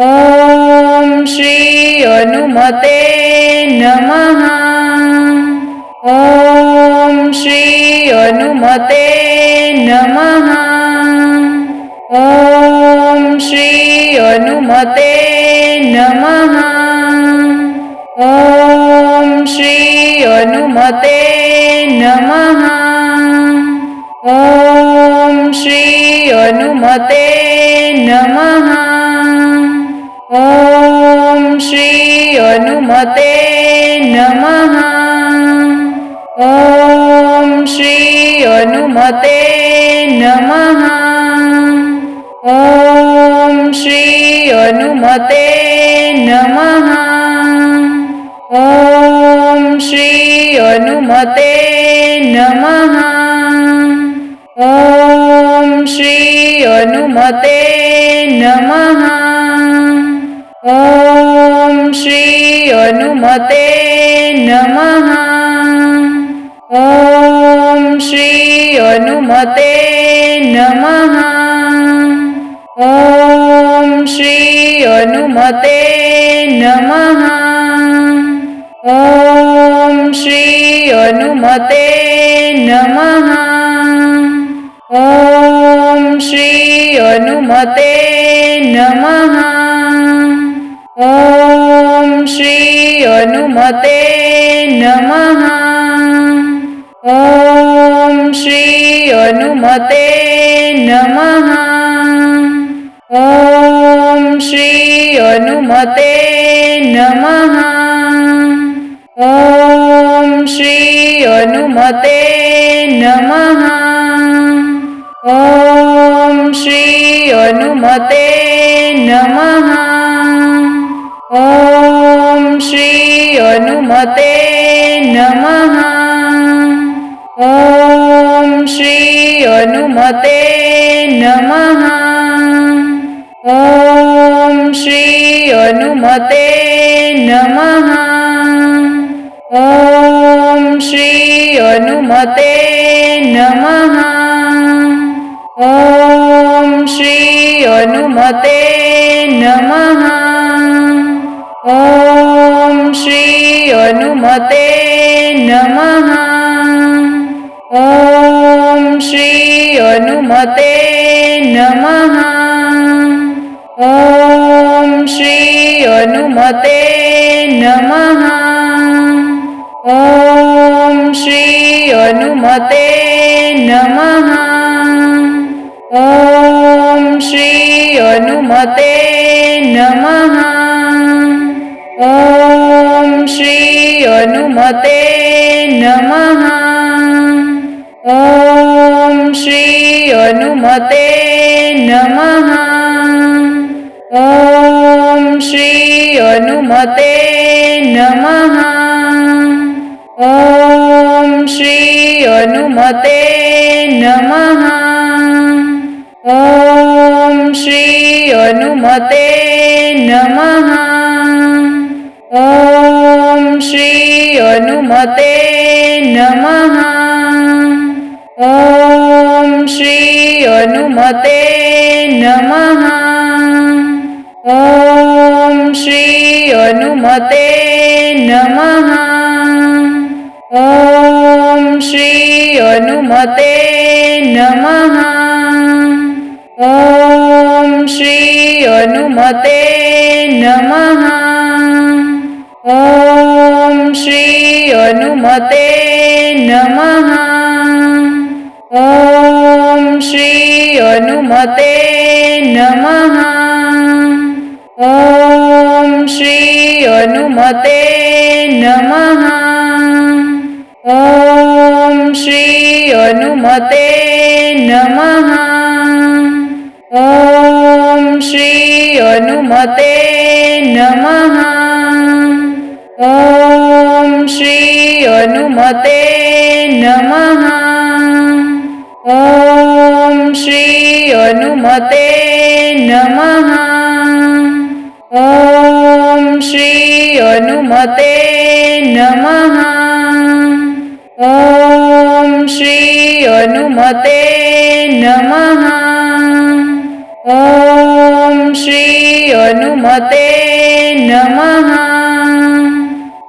ॐ श्री हनुमते नमः। ॐ श्री हनुमते नमः। ॐ श्री हनुमते नमः। ॐ श्री हनुमते नमः। ॐ श्री हनुमते नमः ॐ श्री हनुमते नमः। ॐ श्री हनुमते नमः। ॐ श्री हनुमते नमः। ॐ श्री हनुमते नमः। ॐ श्री हनुमते नमः ॐ श्री हनुमते नमः। ॐ श्री हनुमते नमः। ॐ श्री हनुमते नमः। ॐ श्री हनुमते नमः। ॐ श्री हनुमते नमः ॐ श्री हनुमते नमः। ॐ श्री हनुमते नमः। ॐ श्री हनुमते नमः। ॐ श्री हनुमते नमः। ॐ श्री हनुमते नमः ॐ श्री हनुमते नमः। ॐ श्री हनुमते नमः। ॐ श्री हनुमते नमः। ॐ श्री हनुमते नमः। ॐ श्री हनुमते नमः ॐ श्री हनुमते नमः। ॐ श्री हनुमते नमः। ॐ श्री हनुमते नमः। ॐ श्री हनुमते नमः। ॐ श्री हनुमते नमः ॐ श्री हनुमते नमः। ॐ श्री हनुमते नमः। ॐ श्री हनुमते नमः। ॐ श्री हनुमते नमः। ॐ श्री हनुमते नमः ॐ श्री हनुमते नमः। ॐ श्री हनुमते नमः। ॐ श्री हनुमते नमः। ॐ श्री हनुमते नमः। ॐ श्री हनुमते नमः ॐ श्री हनुमते नमः। ॐ श्री हनुमते नमः। ॐ श्री हनुमते नमः। ॐ श्री हनुमते नमः। ॐ श्री हनुमते नमः ॐ श्री हनुमते नमः। ॐ श्री हनुमते नमः। ॐ श्री हनुमते नमः। ॐ श्री हनुमते नमः। ॐ श्री हनुमते नमः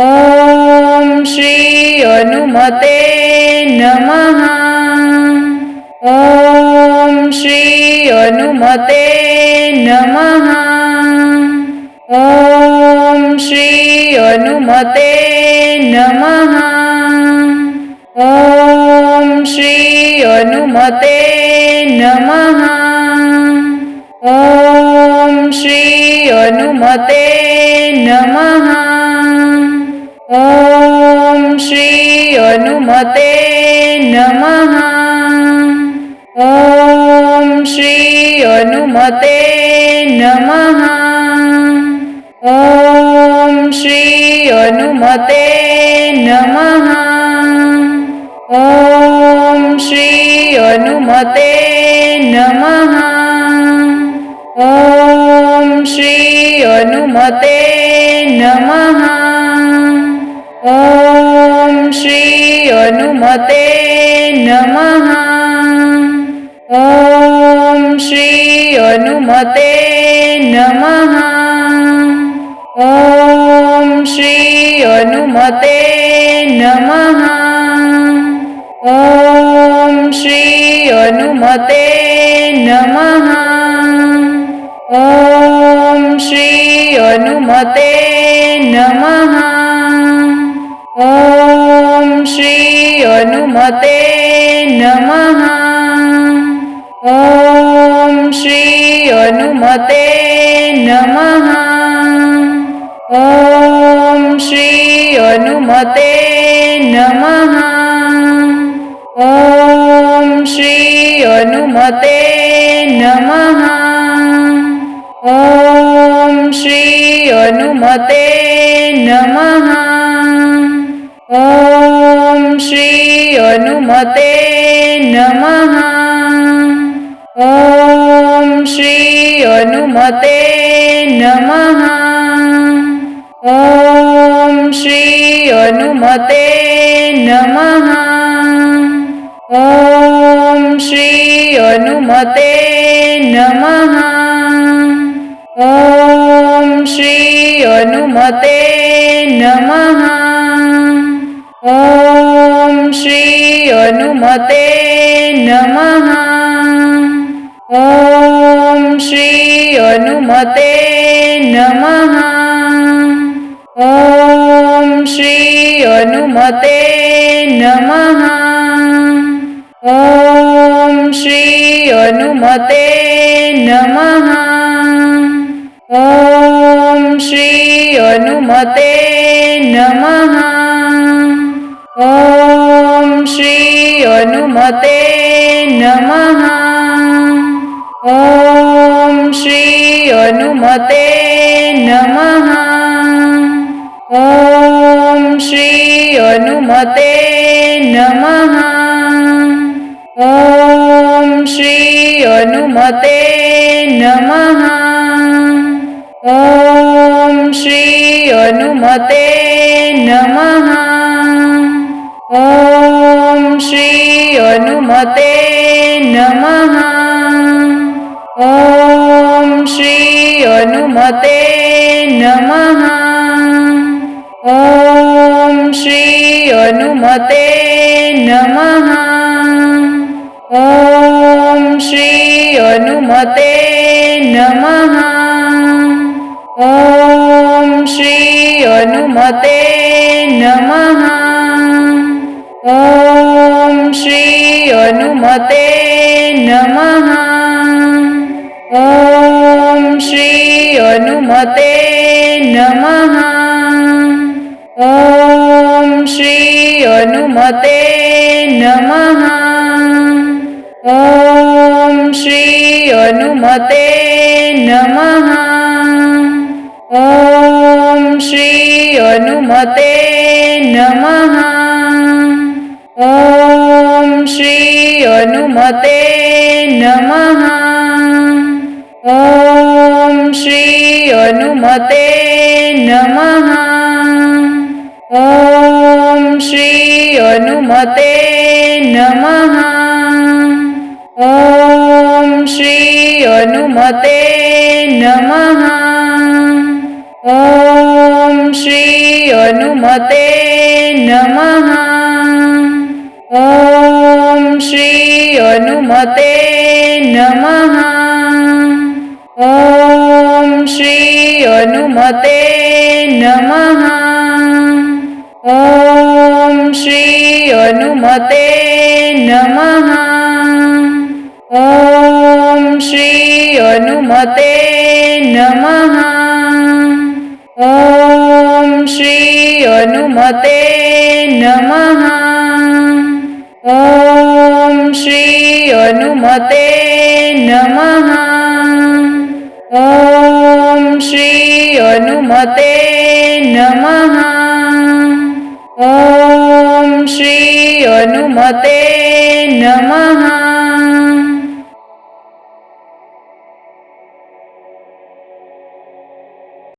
ॐ श्री हनुमते नमः। ॐ श्री हनुमते नमः। ॐ श्री हनुमते नमः। ॐ श्री हनुमते नमः। ॐ श्री हनुमते नमः ॐ श्री हनुमते नमः। ॐ श्री हनुमते नमः। ॐ श्री हनुमते नमः। ॐ श्री हनुमते नमः। ॐ श्री हनुमते नमः ॐ श्री हनुमते नमः। ॐ श्री हनुमते नमः। ॐ श्री हनुमते नमः। ॐ श्री हनुमते नमः। ॐ श्री हनुमते नमः हनुमते नमः। ॐ श्री हनुमते नमः। ॐ श्री हनुमते नमः। ॐ श्री हनुमते नमः। ॐ श्री हनुमते नमः। ॐ श्री नुमते नमः। ॐ श्री अनुमते नमः। ॐ श्री अनुमते नमः। ॐ श्री अनुमते नमः। ॐ श्री अनुमते नमः। हनुमते नमः। ॐ श्री हनुमते नमः। ॐ श्री हनुमते नमः। ॐ श्री हनुमते नमः। ॐ श्री हनुमते नमः। ॐ श्री हनुमते नमः। ॐ श्री हनुमते नमः। ॐ श्री हनुमते नमः। ॐ श्री हनुमते नमः। ॐ श्री हनुमते नमः। ॐ हनुमते नमः। ॐ श्री हनुमते नमः। ॐ श्री हनुमते नमः। ॐ श्री हनुमते नमः। ॐ श्री हनुमते नमः। ॐ श्री हनुमते नमः। ॐ श्री हनुमते नमः। ॐ श्री हनुमते नमः। ॐ श्री हनुमते नमः। ॐ श्री हनुमते नमः। ॐ श्री हनुमते नमः। ॐ श्री हनुमते नमः। ॐ श्री हनुमते नमः। ॐ श्री हनुमते नमः। ॐ श्री हनुमते नमः हनुमते नमः। ॐ श्री हनुमते नमः। ॐ श्री हनुमते नमः। ॐ श्री हनुमते नमः। ॐ श्री हनुमते नमः। ॐ हनुमते नमः। ॐ श्री हनुमते नमः। ॐ श्री हनुमते नमः